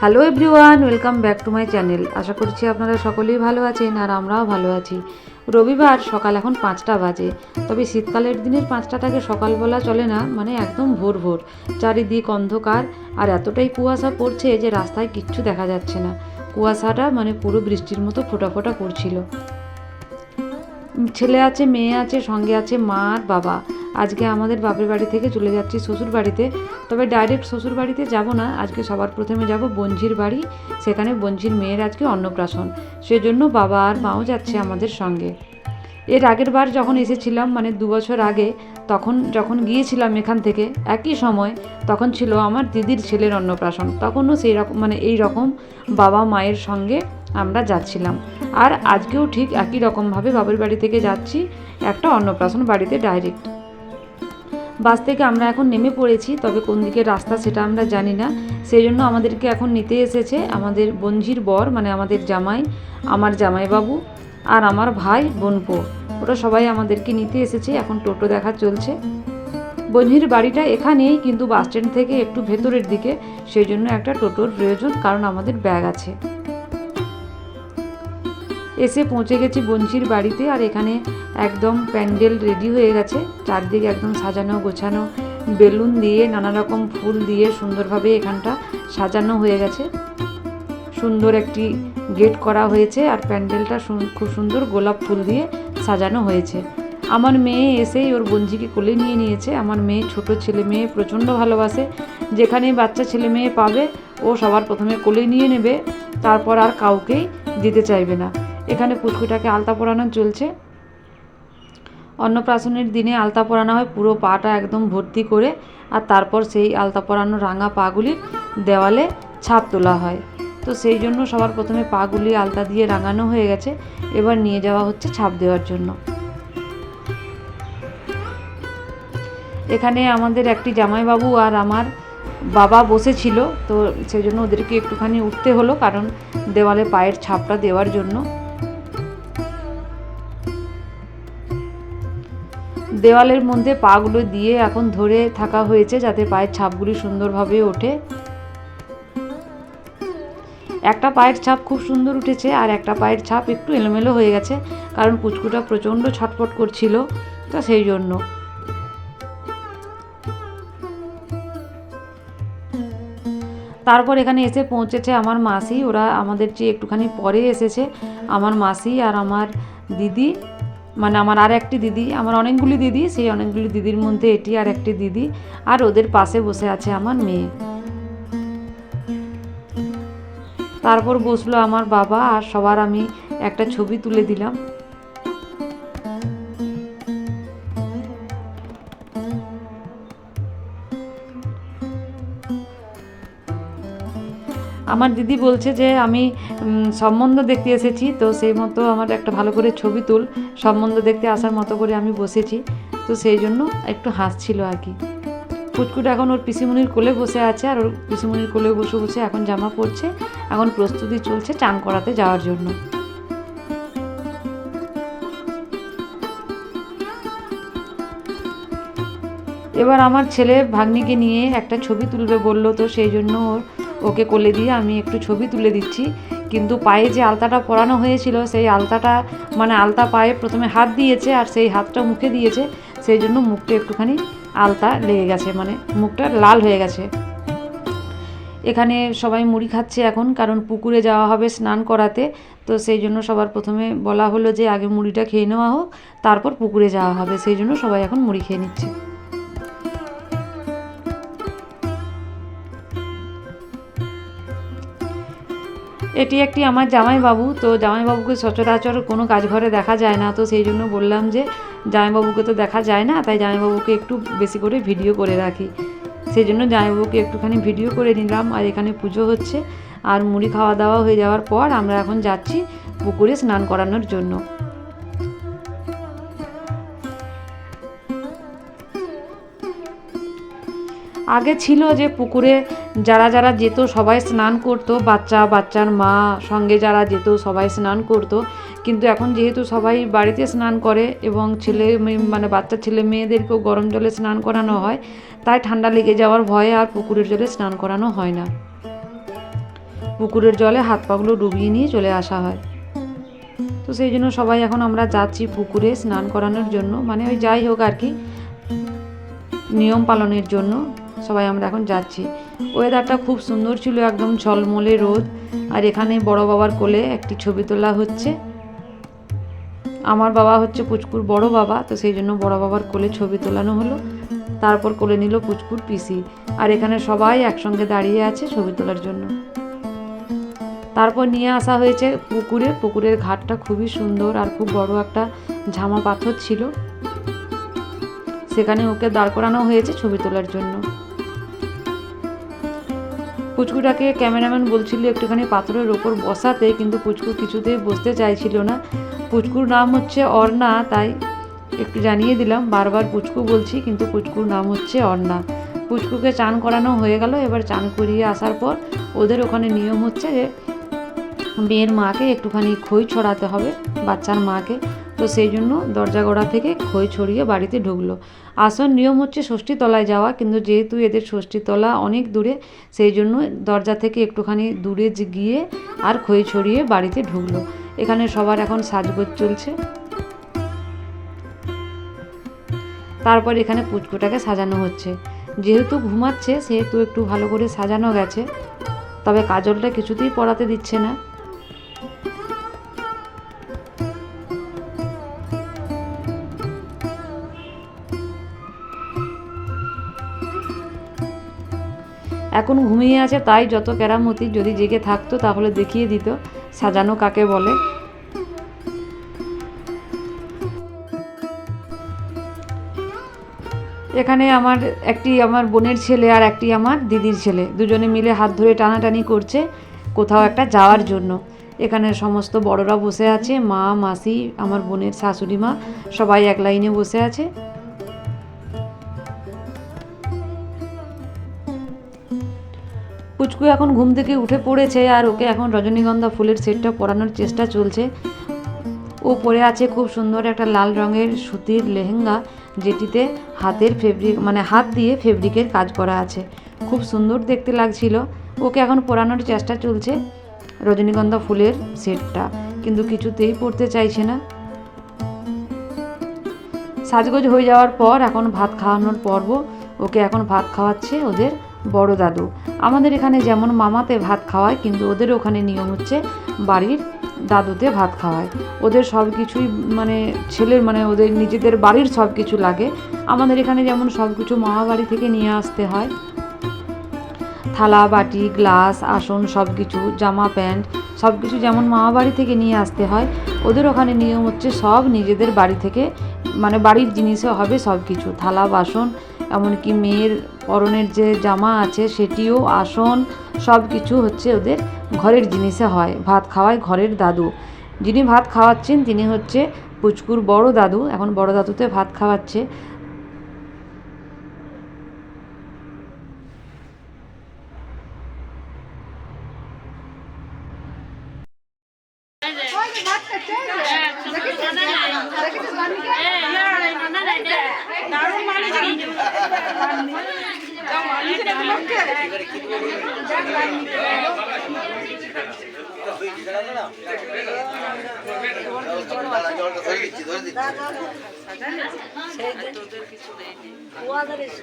Hello everyone welcome back to my channel আশা করছি আপনারা সকলেই ভালো আছেন আর আমরাও ভালো আছি। রবিবার, সকাল এখন পাঁচটা বাজে। তবে শীতকালের দিনের পাঁচটাটাকে সকাল বলা চলে না মানে একদম ভোর ভোর। চারিদিক অন্ধকার আর এতটাই কুয়াশা পড়ছে যে রাস্তায় কিচ্ছু দেখা যাচ্ছে না। কুয়াশাটা মানে পুরো বৃষ্টির মতো ফোটা ফোটা পড়ছিল ছেলে আছে, মেয়ে আছে, সঙ্গে আছে মা আর বাবা। আজকে আমাদের বাপের বাড়ি থেকে চলে যাচ্ছি শ্বশুর বাড়িতে। তবে ডাইরেক্ট শ্বশুর বাড়িতে যাব না, আজকে সবার প্রথমে যাব বঞ্জির বাড়ি। সেখানে বঞ্জির মেয়ের আজকে অন্নপ্রাশন। সেজন্য বাবা আর মাও যাচ্ছে আমাদের সঙ্গে। এর আগের বার যখন এসেছিলাম মানে দু বছর আগে তখন যখন গিয়েছিলাম এখান থেকে, একই সময় তখন ছিল আমার দিদির ছেলের অন্নপ্রাশন, তখনও সেই রকম মানে এই রকম বাবা মায়ের সঙ্গে আমরা যাচ্ছিলাম। আর আজকেও ঠিক একই রকমভাবে বাবার বাড়ি থেকে যাচ্ছি, একটা অন্নপ্রাশন বাড়িতে ডাইরেক্ট বাস থেকে আমরা এখন নেমে পড়েছি, তবে কোন দিকে রাস্তা সেটা আমরা জানি না। সেই জন্য আমাদেরকে এখন নিতে এসেছে আমাদের বঞ্জির বর মানে আমাদের জামাই, আমার জামাইবাবু আর আমার ভাই, বোনপো। ওরা সবাই আমাদেরকে নিতে এসেছে, এখন টোটো দেখা চলছে। বঞ্জির বাড়িটা এখানেই, কিন্তু বাস স্ট্যান্ড থেকে একটু ভেতরের দিকে, সেই জন্য একটা টোটোর প্রয়োজন, কারণ আমাদের ব্যাগ আছে। এসে পৌঁছে গেছি বঞ্চির বাড়িতে, আর এখানে একদম প্যান্ডেল রেডি হয়ে গেছে। চারদিকে একদম সাজানো, গোছানো, বেলুন দিয়ে, নানা রকম ফুল দিয়ে সুন্দরভাবে এখানটা সাজানো হয়ে গেছে। সুন্দর একটি গেট করা হয়েছে, আর প্যান্ডেলটা খুব সুন্দর গোলাপ ফুল দিয়ে সাজানো হয়েছে। আমার মেয়ে এসেই ওর বঞ্জিকে কোলে নিয়ে নিয়েছে। আমার মেয়ে ছোট ছেলে মেয়ে প্রচণ্ড ভালোবাসে। যেখানে বাচ্চা ছেলে মেয়ে পাবে, ও সবার প্রথমে কোলে নিয়ে নেবে। তারপর আর কাউকেই দিতে চাইবে না। এখানে পুচকুটাকে আলতা পরানো চলছে। অন্নপ্রাশনের দিনে আলতা পরানো হয় পুরো পাটা একদম ভর্তি করে, আর তারপর সেই আলতা পরানো রাঙা পাগুলির দেওয়ালে ছাপ তোলা হয়। তো সেই জন্য সবার প্রথমে পাগুলি আলতা দিয়ে রাঙানো হয়ে গেছে। এবার নিয়ে যাওয়া হচ্ছে ছাপ দেওয়ার জন্য। এখানে আমাদের একটি জামাইবাবু আর আমার বাবা বসেছিল, তো সেই জন্য ওদেরকে একটুখানি উঠতে হলো, কারণ দেওয়ালে পায়ের ছাপটা দেওয়ার জন্য। দেওয়ালের মধ্যে পাগুলো দিয়ে এখন ধরে থাকা হয়েছে, যাতে পায়ের ছাপগুলি সুন্দরভাবে ওঠে। একটা পায়ের ছাপ খুব সুন্দর উঠেছে আর একটা পায়ের ছাপ একটু এলোমেলো হয়ে গেছে, কারণ পুচকুটা প্রচণ্ড ছটফট করছিল, তো সেই জন্য। তারপর এখানে এসে পৌঁছেছে আমার মাসি, ওরা আমাদের চেয়ে একটুখানি পরে এসেছে, আমার মাসি আর আমার দিদি মানে আমার আর একটি দিদি, আমার অনেকগুলি দিদি, সেই অনেকগুলি দিদির মধ্যে এটি আর একটি দিদি, আর ওদের পাশে বসে আছে আমার মেয়ে। তারপর বসল আমার বাবা, আর সবার আমি একটা ছবি তুলে দিলাম। আমার দিদি বলছে যে, আমি সম্বন্ধ দেখতে এসেছি, তো সেই মতো আমার একটা ভালো করে ছবি তুল। সম্বন্ধ দেখতে আসার মতো করে আমি বসেছি। তো সেই জন্য একটু হাসছিল আর কি। পুচকুটা এখন ওর পিসিমণির কোলে বসে আছে আর ওর পিসিমণির কোলে বসে বসে এখন জামা পরছে, এখন প্রস্তুতি চলছে চান করাতে যাওয়ার জন্য। এবার আমার ছেলে ভাগ্নিকে নিয়ে একটা ছবি তুলবে বলল তো সেই জন্য ওর, ওকে কোলে দিয়ে আমি একটু ছবি তুলে দিচ্ছি। কিন্তু পায়ে যে আলতাটা পরানো হয়েছিল, সেই আলতাটা মানে আলতা পায়ে প্রথমে হাত দিয়েছে আর সেই হাতটা মুখে দিয়েছে, সেই জন্য মুখটা একটুখানি আলতা লেগে গেছে মানে মুখটা লাল হয়ে গেছে। এখানে সবাই মুড়ি খাচ্ছে এখন, কারণ পুকুরে যাওয়া হবে স্নান করাতে। তো সেই জন্য সবার প্রথমে বলা হলো যে আগে মুড়িটা খেয়ে নেওয়া হোক, তারপর পুকুরে যাওয়া হবে। সেই জন্য সবাই এখন মুড়ি খেয়ে নিচ্ছে। এটি একটি আমার জামাইবাবু, তো জামাইবাবুকে সচরাচর কোনো কাজ ঘরে দেখা যায় না। তো সেই জন্য বললাম যে, জামাইবাবুকে তো দেখা যায় না, তাই জামাইবাবুকে একটু বেশি করে ভিডিও করে রাখি। সেই জন্য জামাইবাবুকে একটুখানি ভিডিও করে নিলাম, আর এখানে পুজো হচ্ছে। আর মুড়ি খাওয়া দাওয়া হয়ে যাওয়ার পর আমরা এখন যাচ্ছি পুকুরে স্নান করানোর জন্য। আগে ছিল যে পুকুরে যারা যারা যেত সবাই স্নান করতো, বাচ্চা, বাচ্চার মা সঙ্গে যারা যেত সবাই স্নান করতো। কিন্তু এখন যেহেতু সবাই বাড়িতে স্নান করে এবং ছেলে মানে বাচ্চা ছেলে মেয়েদেরকেও গরম জলে স্নান করানো হয়, তাই ঠান্ডা লেগে যাওয়ার ভয়ে আর পুকুরের জলে স্নান করানো হয় না। পুকুরের জলে হাত পাগুলো ডুবিয়ে নিয়ে চলে আসা হয়। তো সেই জন্য সবাই এখন আমরা যাচ্ছি পুকুরে স্নান করানোর জন্য। মানে ওই যাই হোক আর কি, নিয়ম পালনের জন্য। সবাই আমরা এখন যাচ্ছি। ওয়েদারটা খুব সুন্দর ছিল, একদম ঝলমলে রোদ। আর এখানে বড় বাবার কোলে একটি ছবি তোলা হচ্ছে। আমার বাবা হচ্ছে পুচকুর বড় বাবা, তো সেই জন্য বড় বাবার কোলে ছবি তোলানো হলো। তারপর কোলে নিল পুচকুর পিসি আর এখানে সবাই একসঙ্গে দাঁড়িয়ে আছে ছবি তোলার জন্য। তারপর নিয়ে আসা হয়েছে পুকুরে। পুকুরের ঘাটটা খুবই সুন্দর আর খুব বড় একটা ঝামা পাথর ছিল। সেখানে ওকে দাঁড় করানো হয়েছে ছবি তোলার জন্য। পুচকুটাকে ক্যামেরাম্যান বলছিল, একটুখানি পাথরের ওপর বসাতে। কিন্তু পুচকু কিছুতেই বসতে চাইছিল না। পুচকুর নাম হচ্ছে অর্ণা, তাই একটু জানিয়ে দিলাম। বারবার পুচকু বলছি, কিন্তু পুচকুর নাম হচ্ছে অর্ণা। পুচকুকে চান করানো হয়ে গেল। এবার চান করিয়ে আসার পর ওদের ওখানে নিয়ম হচ্ছে যে, মেয়ের মাকে একটুখানি খই ছড়াতে হবে, বাচ্চার মাকে। তো সেই জন্য দরজা গোড়া থেকে খই ছড়িয়ে বাড়িতে ঢুকলো। আসল নিয়ম হচ্ছে ষষ্ঠী তলায় যাওয়া, কিন্তু যেহেতু এদের ষষ্ঠী তলা অনেক দূরে, সেই জন্য দরজা থেকে একটুখানি দূরে গিয়ে আর খই ছড়িয়ে বাড়িতে ঢুকলো। এখানে সবার এখন সাজগোজ চলছে। তারপর এখানে পুচকুটাকে সাজানো হচ্ছে। যেহেতু ঘুমাচ্ছে, সেহেতু একটু ভালো করে সাজানো গেছে। তবে কাজলটা কিছুতেই পড়াতে দিচ্ছে না। এখন ঘুমিয়ে আছে, তাই যত কেরামতি যদি জেগে থাকতো তাহলে দেখিয়ে দিত, সাজানো কাকে বলে। এখানে আমার একটি আমার বোনের ছেলে আর একটি আমার দিদির ছেলে, দুজনে মিলে হাত ধরে টানাটানি করছে কোথাও একটা যাওয়ার জন্য। এখানে সমস্ত বড়রা বসে আছে, মা, মাসি, আমার বোনের শাশুড়ি মা, সবাই এক লাইনে বসে আছে। পুচকু এখন ঘুম থেকে উঠে পড়েছে আর ওকে এখন রজনীগন্ধা ফুলের সেটটা পরানোর চেষ্টা চলছে। ও পরে আছে খুব সুন্দর একটা লাল রঙের সুতির লেহেঙ্গা, যেটিতে হাতের ফেব্রিক মানে হাত দিয়ে ফেব্রিকের কাজ করা আছে। খুব সুন্দর দেখতে লাগছিল। ওকে এখন পরানোর চেষ্টা চলছে রজনীগন্ধা ফুলের সেটটা, কিন্তু কিছুতেই পরতে চাইছে না। সাজগোজ হয়ে যাওয়ার পর এখন ভাত খাওয়ানোর পর্ব। ওকে এখন ভাত খাওয়াচ্ছে ওদের বড় দাদু। আমাদের এখানে যেমন মামাতে ভাত খাওয়ায়, কিন্তু ওদের ওখানে নিয়ম হচ্ছে বাড়ির দাদুতে ভাত খাওয়ায়। ওদের সব কিছুই মানে ছেলের মানে ওদের নিজেদের বাড়ির সব কিছু লাগে। আমাদের এখানে যেমন সব কিছু মামা বাড়ি থেকে নিয়ে আসতে হয়। থালা, বাটি, গ্লাস, আসন সব কিছু, জামা, প্যান্ট সব কিছু যেমন মামা বাড়ি থেকে নিয়ে আসতে হয়, ওদের ওখানে নিয়ম হচ্ছে সব নিজেদের বাড়ি থেকে মানে বাড়ির জিনিসে হবে সব কিছু। থালা, বাসন এমনকি মেয়ের পরনের যে জামা আছে সেটিও আসন সব কিছু হচ্ছে ওদের ঘরের জিনিসে হয়। ভাত খাওয়ায় ঘরের দাদু। যিনি ভাত খাওয়াচ্ছেন তিনি হচ্ছে পুচকুর বড় দাদু। এখন বড় দাদুতে ভাত খাওয়াচ্ছে। ধরে দিচ্ছি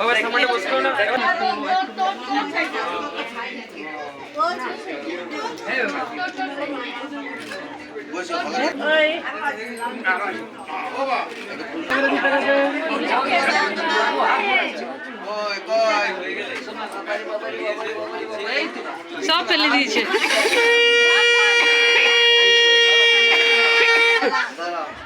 আমার সামনে বসল সব ফেলে দিয়েছে।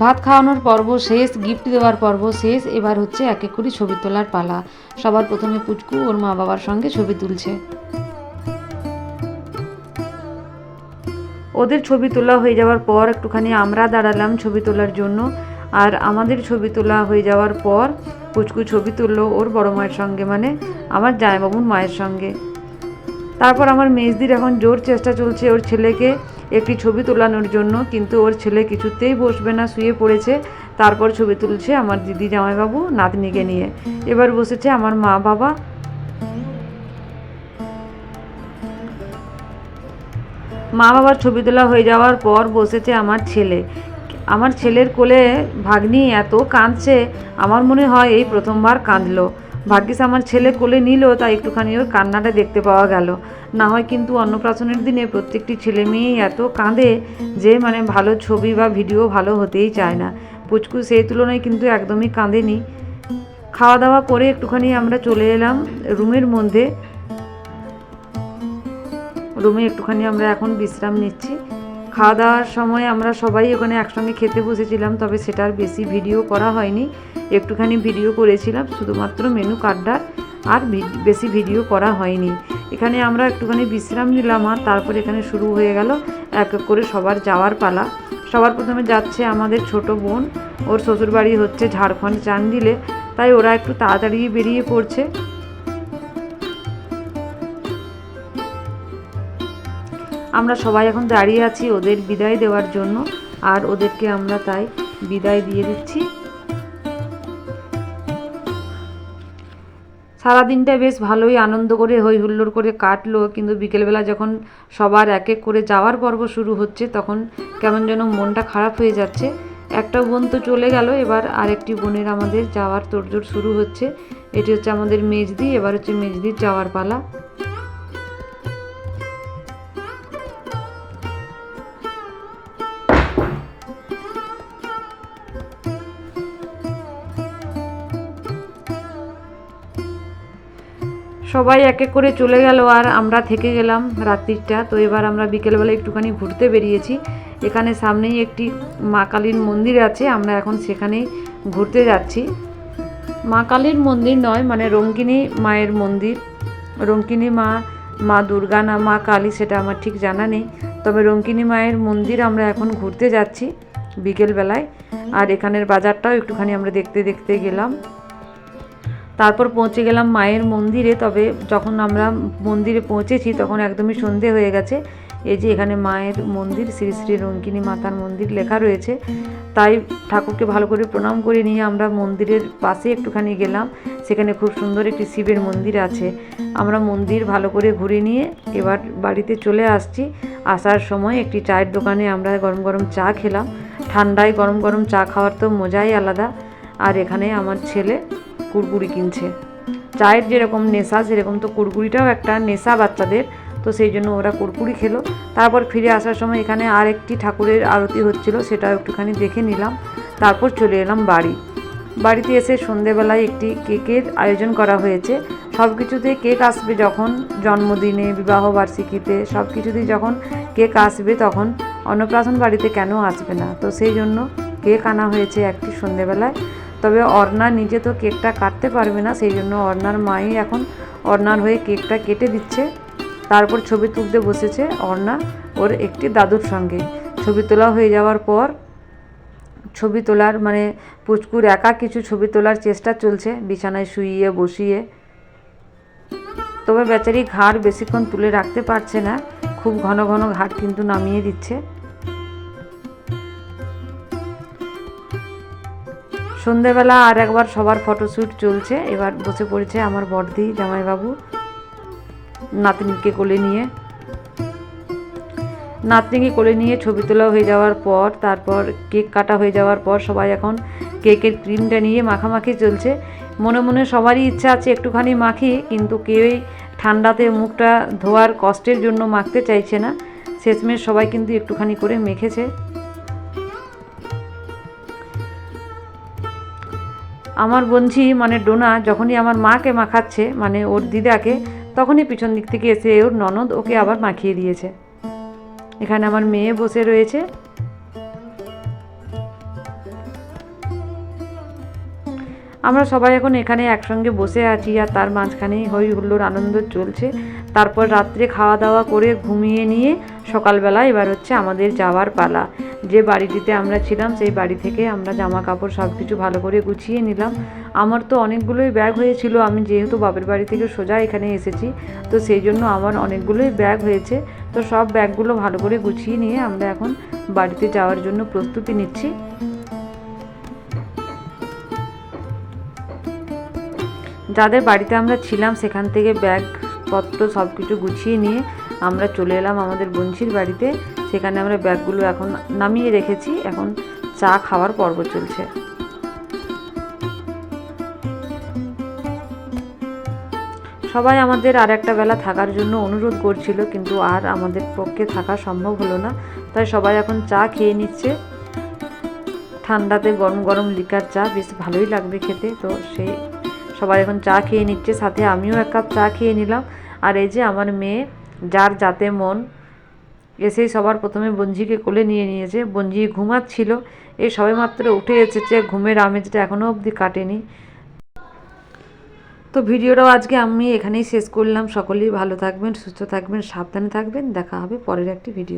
ভাত খাওয়ানোর পর্ব শেষ গিফট দেওয়ার পর্ব শেষ, এবার হচ্ছে এক এক করে ছবি তোলার পালা। সবার প্রথমে পুচকু, ওর মা বাবার সঙ্গে ছবি তুলছে। ওদের ছবি তোলা হয়ে যাওয়ার পর একটুখানি আমরা দাঁড়ালাম ছবি তোলার জন্য। আর আমাদের ছবি তোলা হয়ে যাওয়ার পর পুচকু ছবি তুললো ওর বড় মায়ের সঙ্গে মানে আমার জামাইবাবুর মায়ের সঙ্গে। তারপর আমার মেজদির এখন জোর চেষ্টা চলছে ওর ছেলেকে একটি ছবি তোলানোর জন্য, কিন্তু ওর ছেলে কিছুতেই বসবে না, শুয়ে পড়েছে। তারপর ছবি তুলছে আমার দিদি জামাইবাবু, নাতনিকে নিয়ে। এবার বসেছে আমার মা বাবা। মা বাবার ছবি তোলা হয়ে যাওয়ার পর বসেছে আমার ছেলে। আমার ছেলের কোলে ভাগ্নি এত কাঁদছে, আমার মনে হয় এই প্রথমবার কাঁদলো। ভাগ্যিস আমার ছেলে কোলে নিল, তাই একটুখানি ওর কান্নাটা দেখতে পাওয়া গেল। না হয় কিন্তু অন্নপ্রাশনের দিনে প্রত্যেকটি ছেলে মেয়েই এত কাঁদে যে মানে ভালো ছবি বা ভিডিও ভালো হতেই চায় না। পুচকু সেই তুলনায় কিন্তু একদমই কাঁদেনি। খাওয়া দাওয়া করে একটুখানি আমরা চলে এলাম রুমের মধ্যে। রুমে একটুখানি আমরা এখন বিশ্রাম নিচ্ছি। খাওয়া দাওয়ার সময় আমরা সবাই ওখানে একসঙ্গে খেতে বসেছিলাম, তবে সেটার বেশি ভিডিও করা হয়নি। একটুখানি ভিডিও করেছিলাম, শুধুমাত্র মেনু কার্ডটার আর বেশি ভিডিও করা হয়নি। এখানে আমরা একটুখানি বিশ্রাম নিলাম আর তারপর এখানে শুরু হয়ে গেল এক এক করে সবার যাওয়ার পালা। সবার প্রথমে যাচ্ছে আমাদের ছোট বোন, ওর শ্বশুরবাড়ি হচ্ছে ঝাড়খণ্ড চান্ডিলে তাই ওরা একটু তাড়াতাড়ি বেরিয়ে পড়ছে। আমরা সবাই এখন দাঁড়িয়ে আছি ওদের বিদায় দেওয়ার জন্য, আর ওদেরকে আমরা তাই বিদায় দিয়ে দিচ্ছি। সারাদিনটা বেশ ভালোই আনন্দ করে হই হুল্লোড় করে কাটলো, কিন্তু বিকেলবেলা যখন সবার এক এক করে যাওয়ার পর্ব শুরু হচ্ছে, তখন কেমন যেন মনটা খারাপ হয়ে যাচ্ছে। একটা বোন তো চলে গেল, এবার আরেকটি বোনের আমাদের যাওয়ার তোড়জোড় শুরু হচ্ছে। এটি হচ্ছে আমাদের মেজদি, এবার হচ্ছে মেজদির যাওয়ার পালা। সবাই এক এক করে চলে গেল আর আমরা থেকে গেলাম রাত্রিটা। তো এবার আমরা বিকেলবেলা একটুখানি ঘুরতে বেরিয়েছি। এখানে সামনেই একটি মা কালীর মন্দির আছে, আমরা এখন সেখানেই ঘুরতে যাচ্ছি। মা কালীর মন্দির নয় মানে রঙ্গিনী মায়ের মন্দির। রঙ্কিনী মা মা দুর্গা না মা কালী সেটা আমার ঠিক জানা নেই। তবে রঙ্কিনী মায়ের মন্দির আমরা এখন ঘুরতে যাচ্ছি বিকেলবেলায়। আর এখানের বাজারটাও একটুখানি আমরা দেখতে দেখতে গেলাম। তারপর পৌঁছে গেলাম মায়ের মন্দিরে। তবে যখন আমরা মন্দিরে পৌঁছেছি, তখন একদমই সন্ধে হয়ে গেছে। এই যে এখানে মায়ের মন্দির, শ্রী শ্রী রঙ্কিনী মাতার মন্দির লেখা রয়েছে। তাই ঠাকুরকে ভালো করে প্রণাম করে নিয়ে আমরা মন্দিরের পাশে একটুখানি গেলাম। সেখানে খুব সুন্দর একটি শিবের মন্দির আছে। আমরা মন্দির ভালো করে ঘুরে নিয়ে এবার বাড়িতে চলে আসছি। আসার সময় একটি চায়ের দোকানে আমরা গরম গরম চা খেলাম। ঠান্ডায় গরম গরম চা খাওয়ার তো মজাই আলাদা। আর এখানে আমার ছেলে কুরকুরি কিনছে। চায়ের যেরকম নেশা, সেরকম তো কুরকুরিটাও একটা নেশা বাচ্চাদের। তো সেই জন্য ওরা কুরকুরি খেলো। তারপর ফিরে আসার সময় এখানে আর একটি ঠাকুরের আরতি হচ্ছিল, সেটাও একটুখানি দেখে নিলাম। তারপর চলে এলাম বাড়ি। বাড়িতে এসে সন্ধেবেলায় একটি কেকের আয়োজন করা হয়েছে। সব কিছুতেই কেক আসবে যখন জন্মদিনে, বিবাহ বার্ষিকীতে সব কিছুতেই যখন কেক আসবে তখন অন্নপ্রাশন বাড়িতে কেন আসবে না? তো সেই জন্য কেক আনা হয়েছে একটি সন্ধেবেলায়। তবে অর্ণা নিজে তো কেকটা কাটতে পারবে না, সেই জন্য অর্ণার মাই এখন অর্ণার হয়ে কেকটা কেটে দিচ্ছে। তারপর ছবি তুলতে বসেছে অর্ণা ওর একটি দাদুর সঙ্গে। ছবি তোলা হয়ে যাওয়ার পর ছবি তোলার মানে পুচকুর একা কিছু ছবি তোলার চেষ্টা চলছে, বিছানায় শুইয়ে, বসিয়ে। তবে বেচারি ঘাড় বেশিক্ষণ তুলে রাখতে পারছে না, খুব ঘন ঘন ঘাট কিন্তু নামিয়ে দিচ্ছে। সন্ধেবেলা আর একবার সবার ফটোশ্যুট চলছে। এবার বসে পড়েছে আমার বড়দি, জামাইবাবু, নাতনিকে কোলে নিয়ে। নাতনিকে কোলে নিয়ে ছবি তোলা হয়ে যাওয়ার পর, তারপর কেক কাটা হয়ে যাওয়ার পর সবাই এখন কেকের ক্রিমটা নিয়ে মাখামাখি চলছে। মনে মনে সবারই ইচ্ছা আছে একটুখানি মাখি, কিন্তু কেউই ঠান্ডাতে মুখটা ধোয়ার কষ্টের জন্য মাখতে চাইছে না। শেষমেশ সবাই কিন্তু একটুখানি করে মেখেছে। আমার বঞ্জি মানে ডোনা যখনই আমার মাকে মাখাচ্ছে মানে ওর দিদাকে, তখনই পিছন দিক থেকে এসে ওর ননদ ওকে আবার মাখিয়ে দিয়েছে। এখানে আমার মেয়ে বসে রয়েছে। আমরা সবাই এখন এখানে একসঙ্গে বসে আছি আর তার মাঝখানেই হই হুল্লোর আনন্দ চলছে। তারপর রাত্রে খাওয়া দাওয়া করে ঘুমিয়ে নিয়ে সকালবেলা এবার হচ্ছে আমাদের যাওয়ার পালা। যে বাড়িটিতে আমরা ছিলাম, সেই বাড়ি থেকে আমরা জামা কাপড় সব কিছু ভালো করে গুছিয়ে নিলাম। আমার তো অনেকগুলোই ব্যাগ হয়েছিল, আমি যেহেতু বাপের বাড়ি থেকে সোজা এখানে এসেছি, তো সেই জন্য আমার অনেকগুলোই ব্যাগ হয়েছে। তো সব ব্যাগগুলো ভালো করে গুছিয়ে নিয়ে আমরা এখন বাড়িতে যাওয়ার জন্য প্রস্তুতি নিচ্ছি। যাদের বাড়িতে আমরা ছিলাম, সেখান থেকে ব্যাগপত্র সব কিছু গুছিয়ে নিয়ে আমরা চলে এলাম আমাদের বঞ্চির বাড়িতে। সেখানে আমরা ব্যাগগুলো এখন নামিয়ে রেখেছি। এখন চা খাওয়ার পর্ব চলছে। সবাই আমাদের আর একটা বেলা থাকার জন্য অনুরোধ করছিল, কিন্তু আর আমাদের পক্ষে থাকা সম্ভব হলো না। তাই সবাই এখন চা খেয়ে নিচ্ছে। ঠান্ডাতে গরম গরম লিকার চা, বেশ ভালোই লাগবে খেতে। তো সেই সবাই এখন চা খেয়ে নিচ্ছে, সাথে আমিও এক কাপ চা খেয়ে নিলাম। আর এই যে আমার মেয়ে, যার যাতে মন, এসেই সবার প্রথমে বঞ্জিকে কোলে নিয়ে নিয়েছে। বঞ্জি ঘুমাচ্ছিল এই সবেমাত্র উঠে এসেছে, ঘুমের আমেজটা এখনও অবধি কাটেনি। তো ভিডিওটাও আজকে আমি এখানেই শেষ করলাম। সকলেই ভালো থাকবেন, সুস্থ থাকবেন, সাবধানে থাকবেন। দেখা হবে পরের একটি ভিডিও